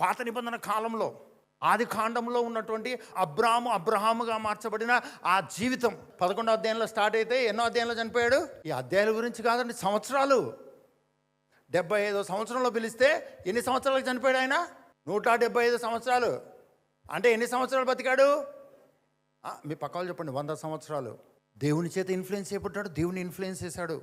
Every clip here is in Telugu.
పాత నిబంధన కాలంలో ఆది కాండంలో ఉన్నటువంటి అబ్రాము అబ్రహాముగా మార్చబడిన ఆ జీవితం పదకొండో అధ్యాయంలో స్టార్ట్ అయితే ఎన్నో అధ్యాయంలో చనిపోయాడు? ఈ అధ్యాయాల గురించి కాదండి సంవత్సరాలు. డెబ్బై ఐదో సంవత్సరంలో పిలిస్తే ఎన్ని సంవత్సరాలకు చనిపోయాడు ఆయన? నూట డెబ్బై ఐదు సంవత్సరాలు. అంటే ఎన్ని సంవత్సరాలు బతికాడు? మీ పక్కవాళ్ళు చెప్పండి వంద సంవత్సరాలు. దేవుని చేత ఇన్ఫ్లుయెన్స్ చేయబడ్డాడు దేవుని ఇన్ఫ్లుయెన్స్ చేశాడు.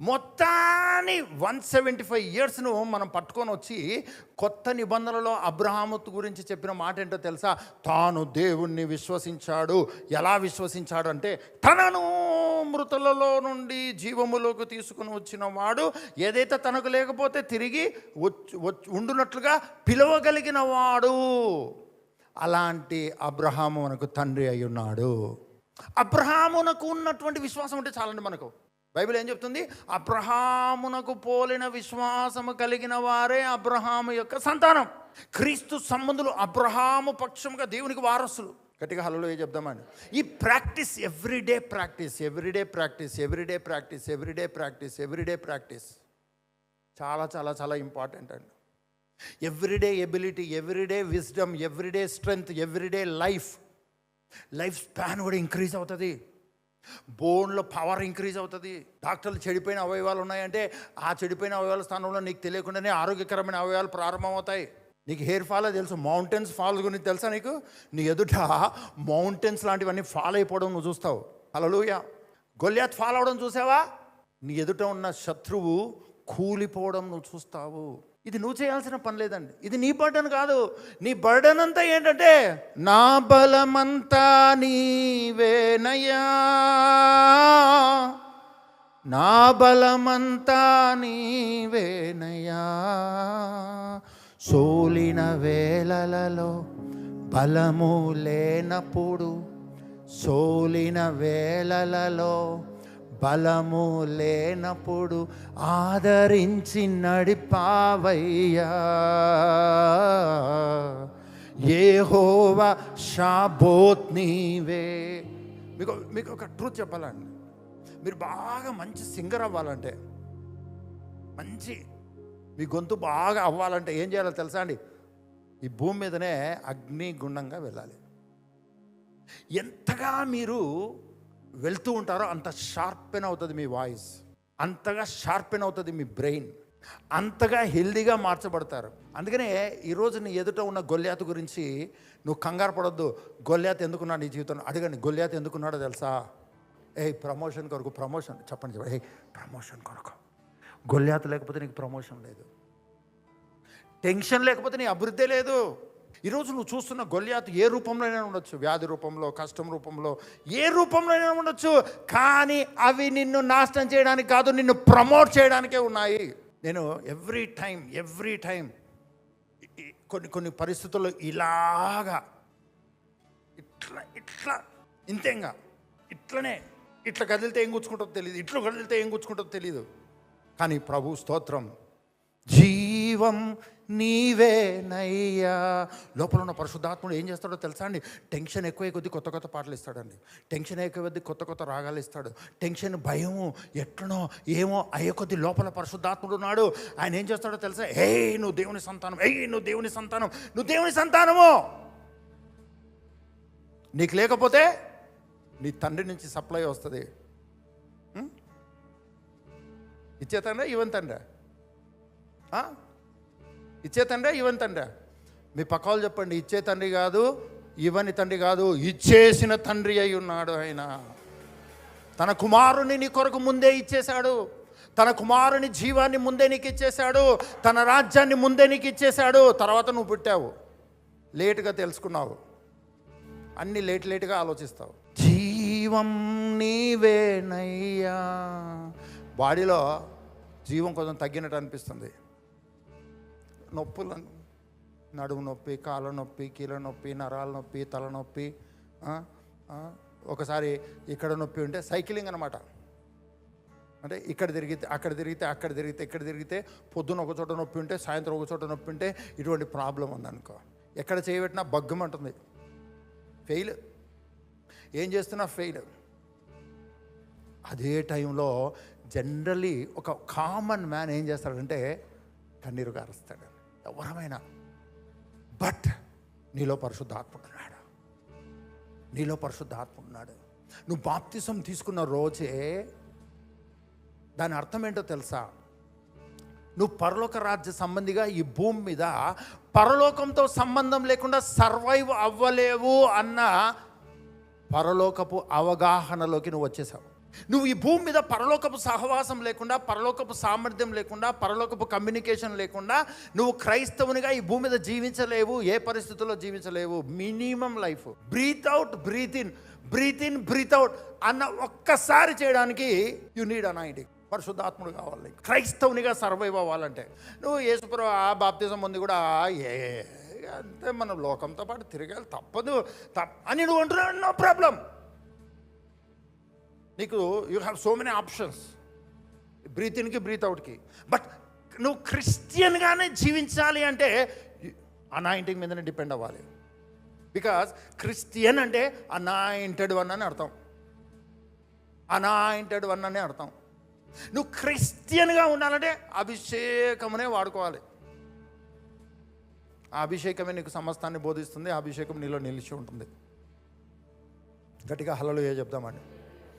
మొత్తాన్ని వన్ సెవెంటీ ఫైవ్ ఇయర్స్ను మనం పట్టుకొని వచ్చి కొత్త నిబంధనలో అబ్రహాము గురించి చెప్పిన మాట ఏంటో తెలుసా? తాను దేవుణ్ణి విశ్వసించాడు. ఎలా విశ్వసించాడు అంటే తనను మృతులలో నుండి జీవములోకి తీసుకుని వచ్చిన వాడు ఏదైతే తనకు లేకపోతే తిరిగి వచ్చి వచ్చి- ఉండునట్లుగా పిలవగలిగిన వాడు. అలాంటి అబ్రహాము మనకు తండ్రి అయి ఉన్నాడు. అబ్రహామునకు ఉన్నటువంటి విశ్వాసం అంటే చాలండి మనకు. బైబిల్ ఏం చెప్తుంది? అబ్రహామునకు పోలిన విశ్వాసము కలిగిన వారే అబ్రహాము యొక్క సంతానం. క్రీస్తు సంబంధులు అబ్రహాము పక్షముగా దేవునికి వారసులు. గట్టిగా హలలో చెప్దామని ఈ practice everyday practice everyday practice everyday practice everyday practice everyday practice. చాలా చాలా చాలా ఇంపార్టెంట్ అండి. Everyday ability everyday wisdom everyday strength everyday life. Life span కూడా ఇంక్రీజ్ అవుతుంది. బోన్లో పవర్ ఇంక్రీజ్ అవుతుంది. డాక్టర్లు చెడిపోయిన అవయవాలు ఉన్నాయంటే ఆ చెడిపోయిన అవయవాల స్థానంలో నీకు తెలియకుండానే ఆరోగ్యకరమైన అవయవాలు ప్రారంభమవుతాయి. నీకు హెయిర్ ఫాల్ తెలుసు. మౌంటైన్స్ ఫాల్ గురించి తెలుసా నీకు? నీ ఎదుట మౌంటైన్స్ లాంటివన్నీ ఫాల్ అయిపోవడం నువ్వు చూస్తావు. అలలుయ గొల్యాత్ ఫాల్ అవడం చూసావా? నీ ఎదుట ఉన్న శత్రువు కూలిపోవడం నువ్వు చూస్తావు. ఇది నువ్వు చేయాల్సిన పని లేదండి. ఇది నీ బర్డన్ కాదు. నీ బర్డన్ అంతా ఏంటంటే నా బలమంతా నీవేనయ్యా. నా బలమంతా నీవేనయ్యా. సోలిన వేళలలో బలము లేనప్పుడు సోలిన వేళలలో బలము లేనప్పుడు ఆదరించి నడిపావయ్యా. ఏహోవా షాబోత్ నీవే. మీకు మీకు ఒక ట్రూత్ చెప్పాలండి. మీరు బాగా మంచి సింగర్ అవ్వాలంటే మంచి మీ గొంతు బాగా అవ్వాలంటే ఏం చేయాలో తెలుసా అండి? ఈ భూమి మీదనే అగ్ని గుండంగా వెళ్ళాలి. ఎంతగా మీరు వెళ్తూ ఉంటారో అంత షార్పెన్ అవుతుంది మీ వాయిస్ అంతగా షార్పెన్ అవుతుంది మీ బ్రెయిన్ అంతగా హెల్దీగా మార్చబడతారు. అందుకనే ఈరోజు నీ ఎదుట ఉన్న గొల్యాతు గురించి నువ్వు కంగారు పడొద్దు. గొల్యాత్ ఎందుకున్నాడు నీ జీవితంలో? అడగండి గొల్యాత్ ఎందుకున్నాడో తెలుసా? ఏ ప్రమోషన్ కొరకు ప్రమోషన్ చెప్పండి చెప్పండి. ఏ ప్రమోషన్ కొరకు. గొల్యాత్ లేకపోతే నీకు ప్రమోషన్ లేదు. టెన్షన్ లేకపోతే నీ అభివృద్ధి లేదు. ఈరోజు నువ్వు చూస్తున్న గొల్యాత్ ఏ రూపంలోనైనా ఉండొచ్చు. వ్యాధి రూపంలో కష్టం రూపంలో ఏ రూపంలోనైనా ఉండొచ్చు. కానీ అవి నిన్ను నాశనం చేయడానికి కాదు నిన్ను ప్రమోట్ చేయడానికే ఉన్నాయి. నేను ఎవ్రీ టైం ఎవ్రీ టైం కొన్ని కొన్ని పరిస్థితుల్లో ఇలాగా ఇట్లా ఇట్లా ఇంతేంగా. ఇట్లనే ఇట్లా కదిలితే ఏం గుచ్చుకుంటుందో తెలియదు ఇట్లా కదిలితే ఏం గుచ్చుకుంటుందో తెలియదు కానీ ప్రభు స్తోత్రం. జీవం నీవేనయ్యా. లోపల ఉన్న పరిశుద్ధాత్ముడు ఏం చేస్తాడో తెలుసా అండి? టెన్షన్ ఎక్కువ కొద్దీ కొత్త కొత్త పాటలు ఇస్తాడండి. టెన్షన్ ఎక్కువ కొద్దీ కొత్త కొత్త రాగాలు ఇస్తాడు. టెన్షన్ భయము ఎట్లనో ఏమో అయ్యే కొద్దీ లోపల పరిశుద్ధాత్ముడు ఉన్నాడు. ఆయన ఏం చేస్తాడో తెలుసా? ఏ నువ్వు దేవుని సంతానం. ఏ నువ్వు దేవుని సంతానం. నువ్వు దేవుని సంతానము. నీకు లేకపోతే నీ తండ్రి నుంచి సప్లై వస్తుంది. ఉం? ఇచ్చే ఇచ్చే తండ్రి ఇవన్ తండ్రి? మీ పక్క వాళ్ళు చెప్పండి ఇచ్చే తండ్రి కాదు ఇవని తండ్రి కాదు ఇచ్చేసిన తండ్రి అయి ఉన్నాడు ఆయన. తన కుమారుని నీ కొరకు ముందే ఇచ్చేశాడు. తన కుమారుని జీవాన్ని ముందే నీకు ఇచ్చేశాడు. తన రాజ్యాన్ని ముందే నీకు ఇచ్చేశాడు. తర్వాత నువ్వు పుట్టావు. లేటుగా తెలుసుకున్నావు. అన్ని లేట్ లేటుగా ఆలోచిస్తావు. జీవం నీవేనయ్యా బాడీలో జీవం కొంచెం తగ్గినట్టు అనిపిస్తుంది. నొప్పులను నడుము నొప్పి కాళ్ళ నొప్పి కీళ్ళ నొప్పి నరాల నొప్పి తలనొప్పి ఒకసారి ఇక్కడ నొప్పి ఉంటే సైక్లింగ్ అనమాట అంటే ఇక్కడ తిరిగితే అక్కడ తిరిగితే అక్కడ తిరిగితే ఇక్కడ తిరిగితే పొద్దున ఒక చోట నొప్పి ఉంటే సాయంత్రం ఒక చోట నొప్పి ఉంటే ఇటువంటి ప్రాబ్లం ఉందనుకో. ఎక్కడ చేయబెట్టినా బగ్గమంటుంది ఫెయిల్. ఏం చేస్తున్నా ఫెయిల్. అదే టైంలో జనరలీ ఒక కామన్ మ్యాన్ ఏం చేస్తాడంటే కన్నీరు కారుస్తాడు ఎవరమైనా బట్ నీలో పరిశుద్ధాత్మ ఉన్నాడు నీలో పరిశుద్ధాత్మ ఉన్నాడు నువ్వు బాప్తిసం తీసుకున్న రోజే దాని అర్థం ఏంటో తెలుసా? నువ్వు పరలోక రాజ్య సంబంధిగా ఈ భూమి మీద పరలోకంతో సంబంధం లేకుండా సర్వైవ్ అవ్వలేవు అన్న పరలోకపు అవగాహనలోకి నువ్వు వచ్చేసావు. నువ్వు ఈ భూమి మీద పరలోకపు సహవాసం లేకుండా పరలోకపు సామర్థ్యం లేకుండా పరలోకపు కమ్యూనికేషన్ లేకుండా నువ్వు క్రైస్తవునిగా ఈ భూమి మీద జీవించలేవు ఏ పరిస్థితుల్లో జీవించలేవు. Minimum life breath out breath in breath in breath out అన్న ఒక్కసారి చేయడానికి యు నీడ్ ఐడి పరిశుద్ధాత్ముడు కావాలి. క్రైస్తవునిగా సర్వైవ్ అవ్వాలంటే. నువ్వు యేసుప్రభు ఆ బాప్తిజం ఉంది కూడా ఏ అంతే మనం లోకంతో పాటు తిరగాలి తప్పదు. తప్ప అని నువ్వు అంటున్నావు నో ప్రాబ్లం నీకు you have so many options breathe ఇన్కి breath అవుట్కి బట్ నువ్వు క్రిస్టియన్గానే జీవించాలి అంటే అనాయింటింగ్ మీదనే డిపెండ్ అవ్వాలి. బికాస్ క్రిస్టియన్ అంటే అనాయింటెడ్ వన్ అని అర్థం. అనాయింటెడ్ వన్ అనే అర్థం. నువ్వు క్రిస్టియన్గా ఉండాలంటే అభిషేకమునే వాడుకోవాలి. ఆ అభిషేకమే నీకు సమస్తాన్ని బోధిస్తుంది ఆ అభిషేకం నీలో నిలిచి ఉంటుంది. గట్టిగా హలలో ఏ చెప్దామండి.